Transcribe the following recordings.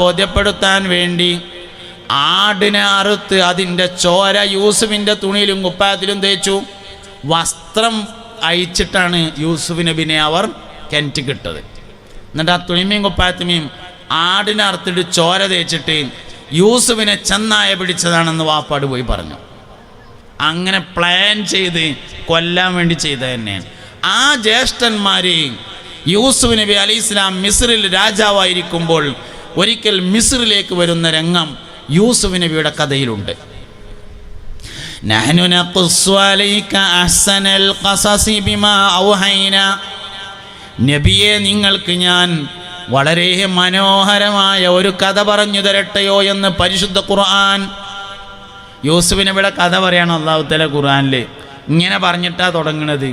ബോധ്യപ്പെടുത്താൻ വേണ്ടി ആടിനെ അറുത്ത് അതിന്റെ ചോര യൂസുഫിന്റെ തുണിയിലും കുപ്പായത്തിലും തേച്ചു. വസ്ത്രം അയച്ചിട്ടാണ് യൂസുഫ് നബിനെ അവർ കിണറ്റിക്കിട്ടത് എന്നിട്ട് ആ തുണിമയും കുപ്പായത്തുമയും ആടിനെ അറുത്തിട്ട് ചോര തേച്ചിട്ട് യൂസുഫിനെ ചെന്നായ പിടിച്ചതാണെന്ന് വാപ്പാട് പോയി പറഞ്ഞു. അങ്ങനെ പ്ലാൻ ചെയ്ത് കൊല്ലാൻ വേണ്ടി ചെയ്ത തന്നെയാണ്. ആ ജ്യേഷ്ഠന്മാരെയും യൂസുഫ് നബി അലി ഇസ്ലാം മിസ്രിൽ രാജാവായിരിക്കുമ്പോൾ ഒരിക്കൽ മിസ്രിലേക്ക് വരുന്ന രംഗം യൂസുഫ് നബിയുടെ കഥയിലുണ്ട് نحن نقص عليك أحسن القصص بما أوحينا നബിയെ നിങ്ങൾക്ക് ഞാൻ വളരെ മനോഹരമായ ഒരു കഥ പറഞ്ഞു തരട്ടെയോ എന്ന് പരിശുദ്ധ ഖുർആൻ യൂസുഫ് നബിയുടെ കഥ പറയാണ് അള്ളാഹു തല ഖുർആനിൽ ഇങ്ങനെ പറഞ്ഞിട്ടാ തുടങ്ങുന്നത്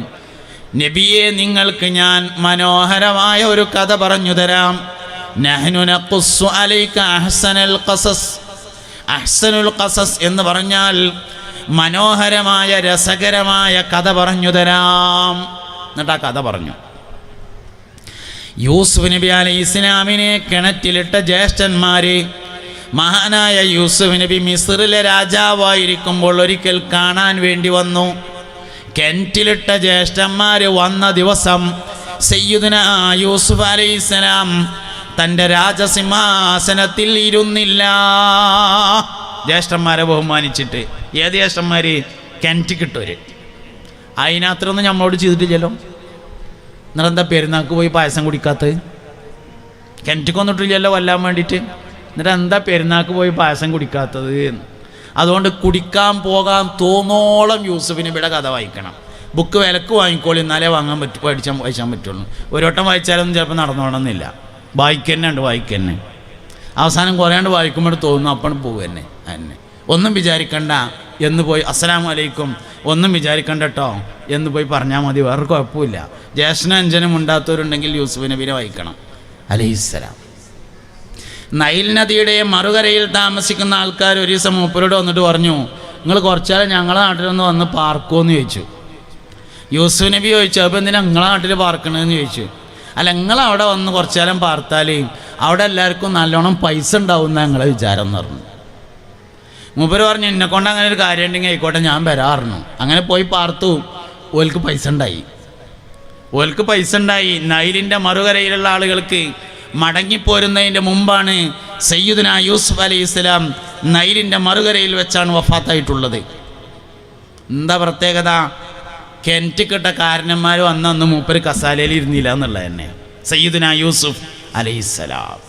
നബിയെ നിങ്ങൾക്ക് ഞാൻ മനോഹരമായ ഒരു കഥ പറഞ്ഞു തരാം നഹ്നു നഖുസ്സു അലൈക അഹ്സനൽ ഖസസ് അഹ്സനുൽ ഖസസ് എന്ന് പറഞ്ഞാൽ മനോഹരമായ രസകരമായ കഥ പറഞ്ഞു തരാം. എന്നിട്ട് ആ കഥ പറഞ്ഞു. യൂസുഫ് നബി അലൈഹി ഇസ്ലാമിനെ കിണറ്റിലിട്ട ജ്യേഷ്ഠന്മാര് മഹാനായ യൂസുഫ് നബി മിസ്റിലെ രാജാവായിരിക്കുമ്പോൾ ഒരിക്കൽ കാണാൻ വേണ്ടി വന്നു. കിണറ്റിലിട്ട ജ്യേഷ്ഠന്മാര് വന്ന ദിവസം സയ്യുദന യൂസുഫ് അലൈഹി സ്വലാം തന്റെ രാജസിംഹാസനത്തിൽ ഇരുന്നില്ല. ജ്യേഷ്ഠന്മാരെ ബഹുമാനിച്ചിട്ട്. ഏത് ജ്യേഷ്ഠന്മാർ കെന്റ് കിട്ടവർ അതിനത്രയൊന്നും നമ്മളോട് ചെയ്തിട്ടില്ലല്ലോ. എന്നിട്ടെന്താ പെരുന്നാൾക്ക് പോയി പായസം കുടിക്കാത്തത്? കിണറ്റിക്ക് വന്നിട്ടില്ലല്ലോ കൊല്ലാൻ വേണ്ടിയിട്ട്. എന്നിട്ട് എന്താ പെരുന്നാൾക്ക് പോയി പായസം കുടിക്കാത്തത്. അതുകൊണ്ട് കുടിക്കാൻ പോകാൻ തോന്നോളം യൂസുഫിന് ഇവിടെ കഥ വായിക്കണം. ബുക്ക് വിലക്ക് വാങ്ങിക്കോളി. എന്നാലേ വാങ്ങാൻ പറ്റും പഠിച്ചാൽ വായിച്ചാൻ പറ്റുള്ളൂ. ഒരു വട്ടം വായിച്ചാലൊന്നും ചിലപ്പോൾ നടന്നോണമെന്നില്ല വായിക്കന്നെ ഉണ്ട് വായിക്കന്നെ. അവസാനം കുറേണ്ട് വായിക്കുമ്പോൾ തോന്നുന്നു അപ്പം പോകും തന്നെ ഒന്നും വിചാരിക്കണ്ട എന്ന് പോയി അസ്സലാമു അലൈക്കും. ഒന്നും വിചാരിക്കണ്ട കേട്ടോ എന്ന് പോയി പറഞ്ഞാൽ മതി വേറെ കുഴപ്പമില്ല ജ്യേഷ്ഠനും അഞ്ചനും ഉണ്ടാത്തവരുണ്ടെങ്കിൽ യൂസുഫ് നബീനെ വായിക്കണം. അലൈഹിസ്സലാം നൈൽ നദിയുടെ മറുകരയിൽ താമസിക്കുന്ന ആൾക്കാർ ഒരു ദിവസം മൂപ്പരോട് വന്നിട്ട് പറഞ്ഞു നിങ്ങൾ കുറച്ചാലും ഞങ്ങളെ നാട്ടിലൊന്ന് വന്ന് പാർക്കുമെന്ന് ചോദിച്ചു. യൂസുഫ് നബി ചോദിച്ചു അപ്പോൾ എന്തിനാ നിങ്ങളെ നാട്ടിൽ പാർക്കണമെന്ന് ചോദിച്ചു? അല്ല നിങ്ങൾ അവിടെ വന്ന് കുറച്ചു നേരം പാർത്താൽ അവിടെ എല്ലാവർക്കും നല്ലോണം പൈസ ഉണ്ടാവും ഞങ്ങളെ വിചാരം എന്ന് പറഞ്ഞു. മൂപ്പര് പറഞ്ഞു എന്നെ കൊണ്ട് അങ്ങനെ ഒരു കാര്യം ഉണ്ടെങ്കിൽ ആയിക്കോട്ടെ ഞാൻ വരാറുന്നു. അങ്ങനെ പോയി പാർത്തു. ഓൽക്ക് പൈസ ഉണ്ടായി. ഓൽക്ക് പൈസ ഉണ്ടായി. നൈലിന്റെ മറുകരയിലുള്ള ആളുകൾക്ക് മടങ്ങിപ്പോരുന്നതിന്റെ മുമ്പാണ് സയ്യിദുന യൂസുഫ് അലൈഹി ഇസ്ലാം നൈലിന്റെ മറുകരയിൽ വെച്ചാണ് വഫാത്തായിട്ടുള്ളത്. എന്താ പ്രത്യേകത? കെന്റിക്കിട്ട കാരണന്മാർ വന്ന അന്ന് മൂപ്പര് കസാലയിൽ ഇരുന്നില്ല എന്നുള്ളത് തന്നെ സയ്യിദുന യൂസുഫ് അലൈഹിസ്സലാം.